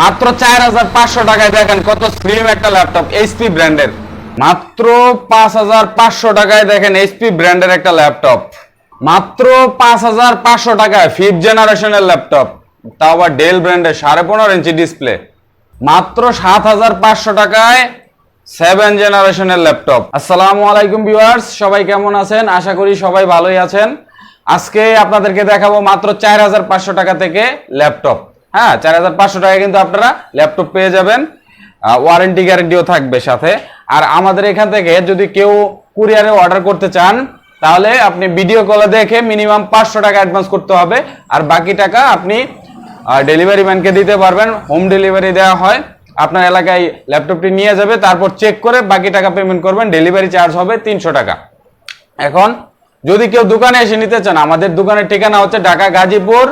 মাত্র চার হাজার পাঁচশো টাকায় দেখেন কত স্লিম একটা ল্যাপটপ এইচপি ব্র্যান্ডের মাত্র পাঁচ হাজার পাঁচশো টাকায় দেখেন এইচপি ব্র্যান্ডের একটা ল্যাপটপ মাত্র পাঁচ হাজার পাঁচশো টাকায় ফিফথ জেনারেশনের ল্যাপটপ তাও আবার ডেল ব্র্যান্ডের সাড়ে পনেরো ইঞ্চি ডিসপ্লে মাত্র সাত হাজার পাঁচশো টাকায় সেভেন জেনারেশনের ল্যাপটপ আসসালামু আলাইকুম ভিউয়ার্স সবাই কেমন আছেন? আশা করি সবাই ভালোই আছেন। আজকে আপনাদেরকে দেখাবো মাত্র চার হাজার পাঁচশো টাকা থেকে ল্যাপটপ হ্যাঁ চার হাজার পাঁচশো টাকায় কিন্তু আপনারা ল্যাপটপ পেয়ে যাবেন। ওয়ারেন্টি গ্যারেন্টিও থাকবে সাথে। আর আমাদের এখান থেকে যদি কেউ কুরিয়ারে অর্ডার করতে চান, তাহলে আপনি ভিডিও কলে দেখে মিনিমাম পাঁচশো টাকা অ্যাডভান্স করতে হবে। আর বাকি টাকা আপনি ডেলিভারি ম্যানকে দিতে পারবেন। হোম ডেলিভারি দেওয়া হয়। আপনার এলাকায় ল্যাপটপটি নিয়ে যাবে, তারপর চেক করে বাকি টাকা পেমেন্ট করবেন। ডেলিভারি চার্জ হবে তিনশো টাকা। এখন যদি কেউ দোকানে এসে নিতে চান, আমাদের দোকানের ঠিকানা হচ্ছে ঢাকা গাজীপুর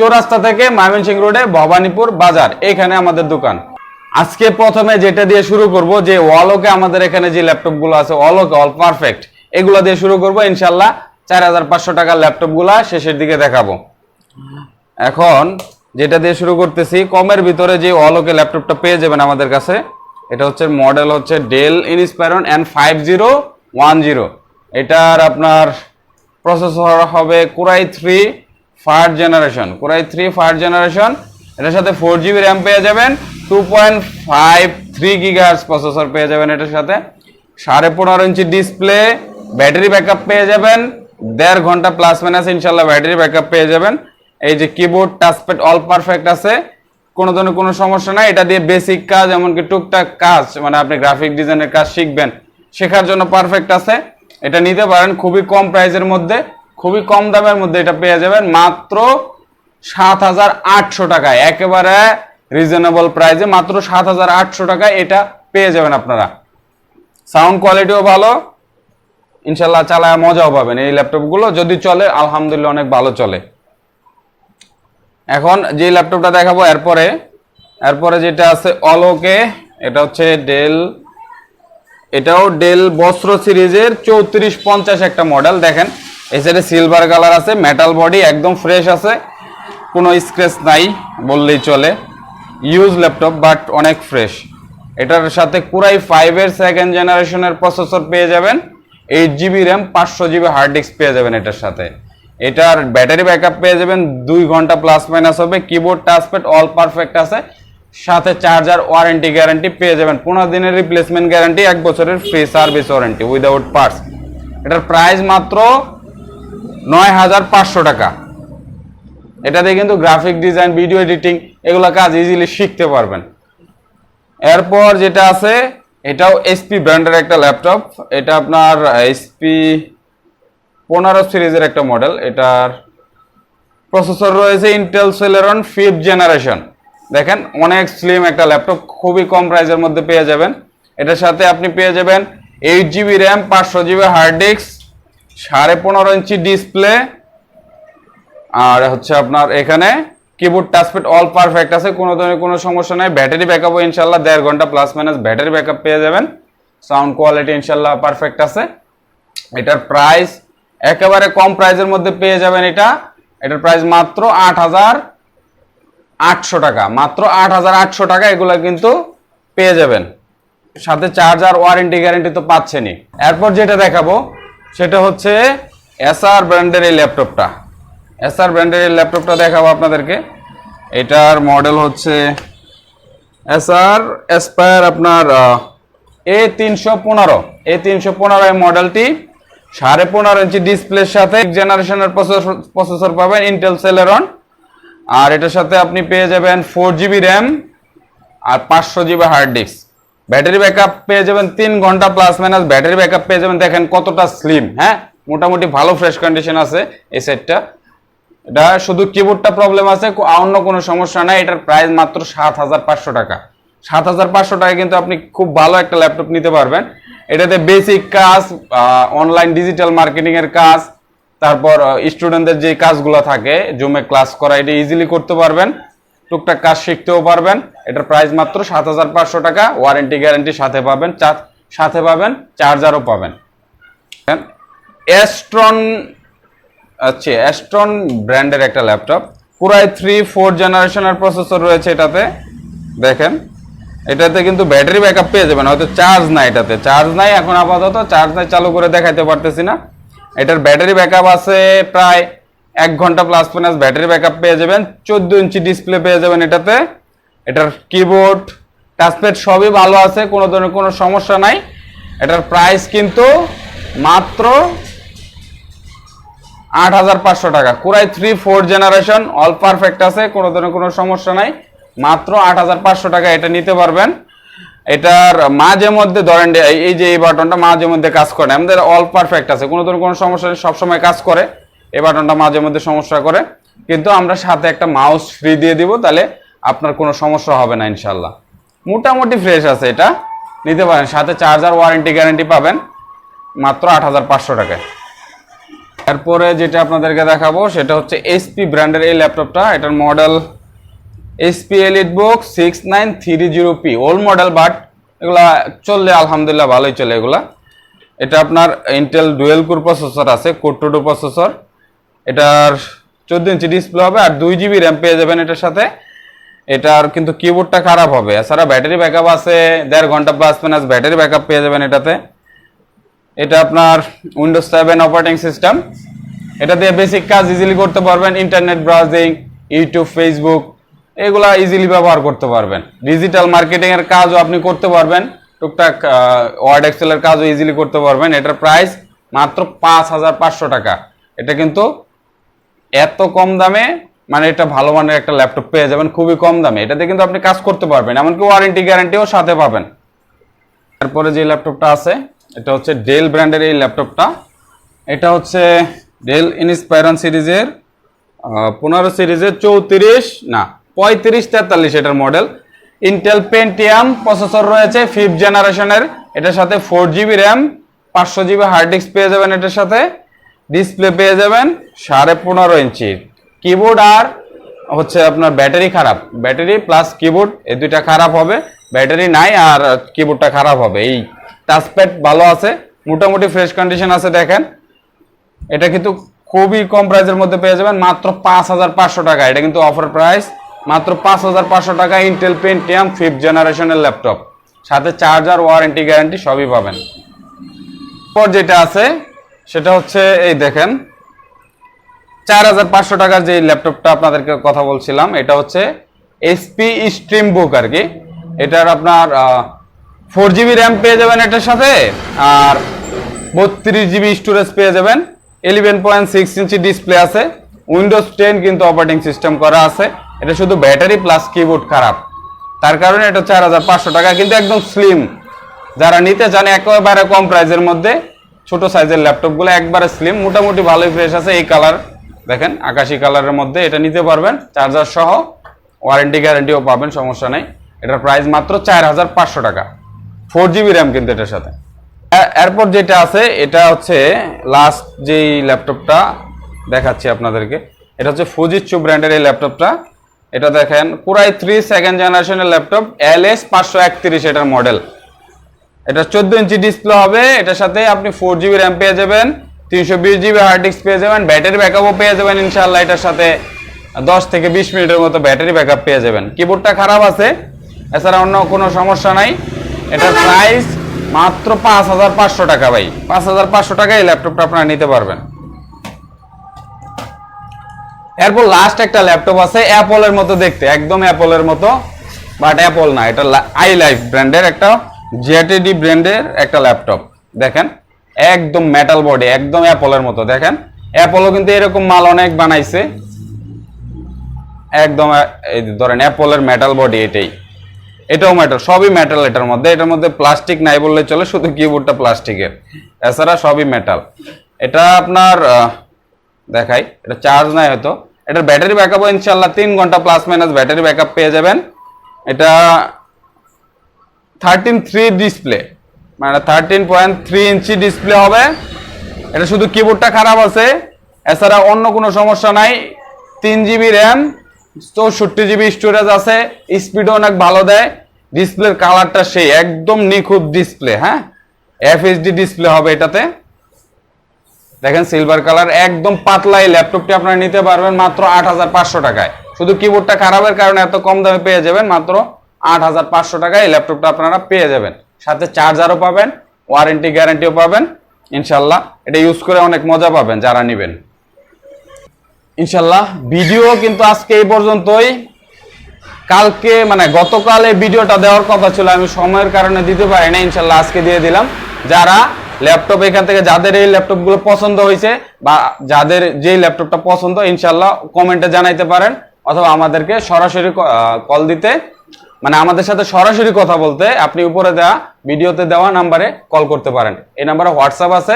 চৌরাস্তা থেকে ময়মনসিং রোডে ভবানীপুর বাজার, এখানে আমাদের দোকান। আজকে প্রথমে যেটা দিয়ে শুরু করব, যে ওয়ালোকে আমাদের এখানে যে ল্যাপটপগুলো আছে অলোকে অল পারফেক্ট, এগুলো দিয়ে শুরু করব ইনশাল্লাহ চার হাজার পাঁচশো টাকার ল্যাপটপগুলো শেষের দিকে দেখাবো। এখন যেটা দিয়ে শুরু করতেছি, কমের ভিতরে যে অলোকে ল্যাপটপটা পেয়ে যাবেন আমাদের কাছে, এটা হচ্ছে মডেল হচ্ছে Dell Inspiron N five zero one zero. এটার আপনার প্রসেসর হবে core i three first generation. Core i three first generation. এটার সাথে ফোর জিবি র্যাম পেয়ে যাবেন। Two point five three gigahertz processor পেয়ে যাবেন এটার সাথে। সাড়ে পনেরো ইঞ্চি ডিসপ্লে ব্যাটারি ব্যাকআপ পেয়ে যাবেন। দেড় ঘণ্টা প্লাস মাইনাস ইনশাল্লাহ ব্যাটারি ব্যাকআপ পেয়ে যাবেন। এই যে কিবোর্ড টাচপ্যাড অল পারফেক্ট আছে। কোনো ধরনের কোনো সমস্যা নাই। এটা দিয়ে বেসিক কাজ, এমনকি টুকটাক কাজ মানে আপনি গ্রাফিক ডিজাইনের কাজ শিখবেন। শেখার জন্য পারফেক্ট আছে। এটা নিতে পারেন খুবই কম প্রাইসের মধ্যে। খুবই কম দামের মধ্যে এটা পেয়ে যাবেন। মাত্র সাত হাজার আটশো টাকায়। একেবারে রিজনেবল প্রাইসে মাত্র সাত হাজার আটশো টাকায় এটা পেয়ে যাবেন আপনারা। সাউন্ড কোয়ালিটিও ভালো। ইনশাল্লাহ চালায় মজাও পাবেন এই ল্যাপটপগুলো যদি চলে, আলহামদুলিল্লাহ অনেক ভালো চলে। এখন যে ল্যাপটপটা দেখাবো এরপরে এরপরে যেটা আছে অলোকে এটা হচ্ছে ডেল এটাও ডেল বস্ত্র সিরিজের চৌত্রিশ পঞ্চাশ একটা মডেল দেখেন সাইডে সিলভার কালার আছে মেটাল বডি একদম ফ্রেশ আছে, কোনো স্ক্র্যাচ নাই বললেই চলে। ইউজ ল্যাপটপ বাট অনেক ফ্রেশ এটার সাথে কুরাই ফাইভের সেকেন্ড জেনারেশনের প্রসেসর পেয়ে যাবেন। এইট জিবি র্যাম পাঁচশো জিবি হার্ড ডিস্ক পেয়ে যাবেন এটার সাথে। এটার ব্যাটারি ব্যাকআপ পেয়ে যাবেন, দুই ঘণ্টা প্লাস মাইনাস হবে। কিবোর্ড টাচপ্যাড অল পারফেক্ট আছে। সাথে চার্জার ওয়ারেন্টি গ্যারান্টি পেয়ে যাবেন। পনেরো দিনের রিপ্লেসমেন্ট গ্যারান্টি এক বছরের free service warranty without parts এটার প্রাইস মাত্র নয় হাজার পাঁচশো টাকা। এটা দিয়ে কিন্তু গ্রাফিক ডিজাইন ভিডিও এডিটিং এগুলো কাজ ইজিলি শিখতে পারবেন। এরপর যেটা আছে, এটাও এসপি ব্র্যান্ডের একটা ল্যাপটপ এটা আপনার এসপি পনেরো সিরিজের একটা মডেল এটার প্রসেসর রয়েছে ইন্টেল সেলেরন ফিফথ জেনারেশন দেখেন, অনেক স্লিম একটা ল্যাপটপ খুবই কম প্রাইসের মধ্যে পেয়ে যাবেন। এটার সাথে আপনি পেয়ে যাবেন এইট জিবি র্যাম পাঁচশো জিবি হার্ড ডিস্ক সাড়ে পনেরো ইঞ্চি ডিসপ্লে আর হচ্ছে আপনার এখানে কিবোর্ড টাচপ্যাড অল পারফেক্ট আছে, কোনো ধরনের কোনো সমস্যা নাই। ব্যাটারি ব্যাক ব্যাকআপও ইনশাল্লাহ দেড় ঘণ্টা প্লাস মাইনাস ব্যাটারি ব্যাকআপ পেয়ে যাবেন। সাউন্ড কোয়ালিটি ইনশাল্লাহ পারফেক্ট আছে। এটার প্রাইস একেবারে কম প্রাইসের মধ্যে পেয়ে যাবেন এটা। এটার প্রাইস মাত্র আট হাজার আটশো টাকা। মাত্র আট হাজার আটশো টাকা এগুলো কিন্তু পেয়ে যাবেন। সাথে চার্জার ওয়ারেন্টি গ্যারেন্টি তো পাচ্ছেনই। এরপর যেটা দেখাবো সেটা হচ্ছে এসআর ব্র্যান্ডের এই ল্যাপটপটা। এসআর ব্র্যান্ডের এই ল্যাপটপটা দেখাবো আপনাদেরকে। এটার মডেল হচ্ছে এসআর এসপায়ার আপনার এ তিনশো পনেরো। এ তিনশো পনেরো এই মডেলটি সাড়ে পনেরো ইঞ্চি ডিসপ্লের সাথে জেনারেশনের প্রসেসর পাবেন ইন্টেল সেলেরন আর এটার সাথে আপনি পেয়ে যাবেন ফোর জিবি র্যাম আর পাঁচশো GB hard disk battery backup পেয়ে যাবেন তিন ঘণ্টা প্লাস মাইনাস ব্যাটারি ব্যাকআপ পেয়ে যাবেন। দেখেন কতটা স্লিম হ্যাঁ? মোটামুটি ভালো ফ্রেশ কন্ডিশন আছে এই সেটটা এটা শুধু কিবোর্ডটা প্রবলেম আছে অন্য কোনো সমস্যা নাই। এটার প্রাইস মাত্র সাত হাজার পাঁচশো টাকা। সাত হাজার পাঁচশো টাকা কিন্তু আপনি খুব ভালো একটা ল্যাপটপ নিতে পারবেন। এটাতে বেসিক কাজ অনলাইন ডিজিটাল মার্কেটিং এর কাজ, তারপর স্টুডেন্টদের যে কাজগুলো থাকে জুমে ক্লাস করা, এটা ইজিলি করতে পারবেন। টুকটাক কাজ শিখতেও পারবেন। এটার প্রাইস মাত্র সাত হাজার পাঁচশো টাকা। ওয়ারেন্টি গ্যারেন্টি সাথে পাবেন সাথে পাবেন চার্জারও পাবেন। অ্যাস্ট্রন আচ্ছা অ্যাস্ট্রন ব্র্যান্ডের একটা ল্যাপটপ পুরাই থ্রি ফোর জেনারেশনের প্রসেসর রয়েছে এটাতে। দেখেন, এটাতে কিন্তু ব্যাটারি ব্যাকআপ পেয়ে যাবেন, হয়তো চার্জ নাই এটাতে। চার্জ নাই, এখন আপাতত চার্জ নাই, চালু করে দেখাইতে পারতেছি না। এটার ব্যাটারি ব্যাকআপ আছে প্রায় এক ঘণ্টা প্লাস মাইনাস ব্যাটারি ব্যাকআপ পেয়ে যাবেন। চোদ্দ ইঞ্চি ডিসপ্লে পেয়ে যাবেন এটাতে। এটার কিবোর্ড টাচপ্যাড সবই ভালো আছে, কোনো ধরনের কোনো সমস্যা নাই। এটার প্রাইস কিন্তু মাত্র আট হাজার পাঁচশো টাকা। Core i three four generation all perfect আছে, কোনো ধরনের কোনো সমস্যা নাই। মাত্র আট হাজার পাঁচশো টাকা এটা নিতে পারবেন। এটার মাঝে মধ্যে ধরেন এই যে এই বাটনটা মাঝে মধ্যে কাজ করে আমাদের অল পারফেক্ট আছে, কোনো ধরনের কোনো সমস্যা নেই, সবসময় কাজ করে। এই বাটনটা মাঝে মধ্যে সমস্যা করে। কিন্তু আমরা সাথে একটা মাউস ফ্রি দিয়ে দিব, তাহলে আপনার কোনো সমস্যা হবে না ইনশাল্লাহ মোটামুটি ফ্রেশ আছে এটা। নিতে পারেন, সাথে চার্জার ওয়ারেন্টি গ্যারেন্টি পাবেন, মাত্র আট হাজার পাঁচশো টাকায়। তারপরে যেটা আপনাদেরকে দেখাবো, সেটা হচ্ছে এসপি ব্র্যান্ডের এই ল্যাপটপটা। এটার model SP EliteBook six nine three zero P old model but এগুলা চললে আলহামদুলিল্লাহ ভালোই চলে এগুলা। এটা আপনার ইন্টেল ডুয়েল কোর প্রসেসর আছে টু প্রসেসর এটার চোদ্দ ইঞ্চি ডিসপ্লে হবে, আর দুই জিবি র্যাম পেয়ে যাবেন এটার সাথে। এটার কিন্তু কিবোর্ডটা খারাপ হবে। এছাড়া ব্যাটারি ব্যাকআপ আছে, দেড় ঘণ্টা প্লাস মাইনাস ব্যাটারি ব্যাকআপ পেয়ে যাবেন এটাতে। এটা আপনার উইন্ডোজ সেভেন অপারেটিং সিস্টেম এটা দিয়ে বেসিক কাজ ইজিলি করতে পারবেন ইন্টারনেট ব্রাউজিং ইউটিউব ফেসবুক এগুলা ইজিলি ব্যবহার করতে পারবেন। ডিজিটাল মার্কেটিং এর কাজও আপনি করতে পারবেন, টুকটাক ওয়ার্ড এক্সেলের কাজও ইজিলি করতে পারবেন। এটার প্রাইস মাত্র পাঁচ হাজার পাঁচশো টাকা। এটা কিন্তু এত কম দামে মানে এটা ভালো মানের একটা ল্যাপটপ পেয়ে যাবেন, খুবই কম দামে। এটাতে কিন্তু আপনি কাজ করতে পারবেন, এমনকি ওয়ারেন্টি গ্যারান্টিও সাথে পাবেন। তারপরে যে ল্যাপটপটা আছে, এটা হচ্ছে ডেল ব্র্যান্ডের এই ল্যাপটপটা এটা হচ্ছে ডেল ইনস্পায়রন সিরিজের পনেরো সিরিজের চৌত্রিশ, না, পঁয়ত্রিশ, তেতাল্লিশ এটার মডেল ইন্টেল পেন্টিয়াম প্রসেসর রয়েছে ফিফথ জেনারেশনের এটার সাথে ফোর জিবি র্যাম পাঁচশো জিবি হার্ড ডিস্ক পেয়ে যাবেন এটার সাথে। ডিসপ্লে পেয়ে যাবেন সাড়ে পনেরো ইঞ্চির। কিবোর্ড আর হচ্ছে আপনার ব্যাটারি খারাপ। ব্যাটারি প্লাস কিবোর্ড এই দুইটা খারাপ হবে। ব্যাটারি নাই আর কিবোর্ডটা খারাপ হবে। এই টাচপ্যাড ভালো আছে, মোটামুটি ফ্রেশ কন্ডিশন আছে দেখেন। এটা কিন্তু খুবই কম প্রাইসের মধ্যে পেয়ে যাবেন, মাত্র পাঁচ হাজার পাঁচশো টাকা। এটা কিন্তু অফার প্রাইস মাত্র পাঁচ হাজার পাঁচশো টাকা ইন্টেল পেন্টিয়াম ফিফথ জেনারেশনের ল্যাপটপ সাথে চার্জার ওয়ারেন্টি গ্যারান্টি সবই পাবেন। পর যেটা আছে, সেটা হচ্ছে এই দেখেন চার হাজার পাঁচশো টাকার যে ল্যাপটপটা আপনাদেরকে কথা বলছিলাম, এটা হচ্ছে এসপি স্ট্রিম বুক আর কি। এটার আপনার ফোর জিবি র্যাম পেয়ে যাবেন এটার সাথে, আর বত্রিশ জিবি স্টোরেজ পেয়ে যাবেন। Eleven point six inch display আছে। উইন্ডোজ টেন কিন্তু অপারেটিং সিস্টেম করা আছে। এটা শুধু ব্যাটারি প্লাস কিবোর্ড খারাপ। তার কারণে এটা চার হাজার পাঁচশো টাকা, কিন্তু একদম স্লিম যারা নিতে চান, একেবারে কম প্রাইসের মধ্যে, ছোট সাইজের ল্যাপটপগুলো একবারে স্লিম মোটামুটি ভালোই ফ্রেশ আছে এই কালার দেখেন, আকাশি কালারের মধ্যে এটা নিতে পারবেন। চার্জার সহ ওয়ারেন্টি গ্যারেন্টিও পাবেন, সমস্যা নেই। এটার প্রাইস মাত্র চার হাজার পাঁচশো টাকা। ফোর জিবি র্যাম কিন্তু এটার সাথে। এরপর যেটা আছে, এটা হচ্ছে লাস্ট যেই ল্যাপটপটা দেখাচ্ছি আপনাদেরকে। এটা হচ্ছে ফুজিচ্ছু ব্র্যান্ডের এই ল্যাপটপটা এটা দেখেন, পুরাই থ্রি সেকেন্ড জেনারেশনের ল্যাপটপ এল এস পাঁচশো একত্রিশ এটার মডেল এটা চোদ্দ ইঞ্চি ডিসপ্লে হবে, এটার সাথে আপনি ফোর জিবি র্যাম পেয়ে যাবেন। তিনশো বিশ জিবি হার্ড ডিস্ক পেয়ে যাবেন ব্যাটারি ব্যাকআপও পেয়ে যাবেন ইনশাল্লাহ এটার সাথে দশ থেকে বিশ মিনিটের মতো ব্যাটারি ব্যাকআপ পেয়ে যাবেন। কিবোর্ডটা খারাপ আছে, এছাড়া অন্য কোনো সমস্যা নাই। এটার প্রাইস মাত্র পাঁচ হাজার পাঁচশো টাকা ভাই। পাঁচ হাজার পাঁচশো টাকা এই ল্যাপটপটা আপনারা নিতে পারবেন। এরপর লাস্ট একটা ল্যাপটপ আছে অ্যাপলের মতো দেখতে, একদম অ্যাপলের মতো বাট অ্যাপল না, এটা আই লাইফ ব্র্যান্ডের একটা জেটিডি ব্র্যান্ডের একটা ল্যাপটপ দেখেন একদম মেটাল বডি একদম অ্যাপলের মতো, দেখেন? অ্যাপলও কিন্তু এরকম মাল অনেক বানাইছে। একদম ধরেন, অ্যাপলের মেটাল বডি এটাই। এটাও মেটাল সবই মেটাল এটার মধ্যে। এটার মধ্যে প্লাস্টিক নাই বললে চলে, শুধু কিবোর্ডটা প্লাস্টিকের এছাড়া সবই মেটাল এটা আপনার দেখাই, এটা চার্জ নাই হয়তো। এটার ব্যাটারি ব্যাকআপও ইনশাল্লাহ তিন ঘণ্টা প্লাস মাইনাস ব্যাটারি ব্যাকআপ পেয়ে যাবেন। এটা থার্টিন থ্রি ডিসপ্লে মানে thirteen point three inch display হবে। এটা শুধু কিবোর্ডটা খারাপ আছে। এছাড়া অন্য কোনো সমস্যা নাই। তিন জিবি র্যাম চৌষট্টি জিবি স্টোরেজ আছে। স্পিডও অনেক ভালো দেয়। ডিসপ্লের কালারটা সেই, একদম নিখুঁত ডিসপ্লে হ্যাঁ? এফএসডি ডিসপ্লে হবে এটাতে। দেখেন সিলভার কালার একদম পাতলা এই ল্যাপটপটি আপনারা নিতে পারবেন মাত্র আট হাজার পাঁচশো টাকায়। শুধু কিবোর্ডটা খারাপের কারণে এত কম দামে পেয়ে যাবেন, মাত্র আট হাজার পাঁচশো টাকায় এই ল্যাপটপটা আপনারা পেয়ে যাবেন। সাথে চার্জারও পাবেন ওয়ারেন্টি গ্যারান্টিও পাবেন। ইনশাল্লাহ এটা ইউজ করে অনেক মজা পাবেন যারা নেবেন। ইনশাল্লাহ ভিডিও কিন্তু আজকে এই পর্যন্তই। কালকে মানে গতকাল এই ভিডিওটা দেওয়ার কথা ছিল, আমি সময়ের কারণে দিতে পারি না ইনশাল্লাহ আজকে দিয়ে দিলাম। যারা ল্যাপটপ এখান থেকে, যাদের এই ল্যাপটপগুলো পছন্দ হয়েছে বা যাদের যেই ল্যাপটপটা পছন্দ ইনশাল্লাহ কমেন্টে জানাইতে পারেন, অথবা আমাদেরকে সরাসরি কল দিতে। মানে আমাদের সাথে সরাসরি কথা বলতে আপনি উপরে দেওয়া ভিডিওতে দেওয়া নাম্বারে কল করতে পারেন। এই নাম্বারে হোয়াটসঅ্যাপ আছে,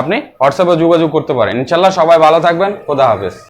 আপনি হোয়াটসঅ্যাপে যোগাযোগ করতে পারেন। ইনশাল্লাহ সবাই ভালো থাকবেন, খোদা হাফেজ।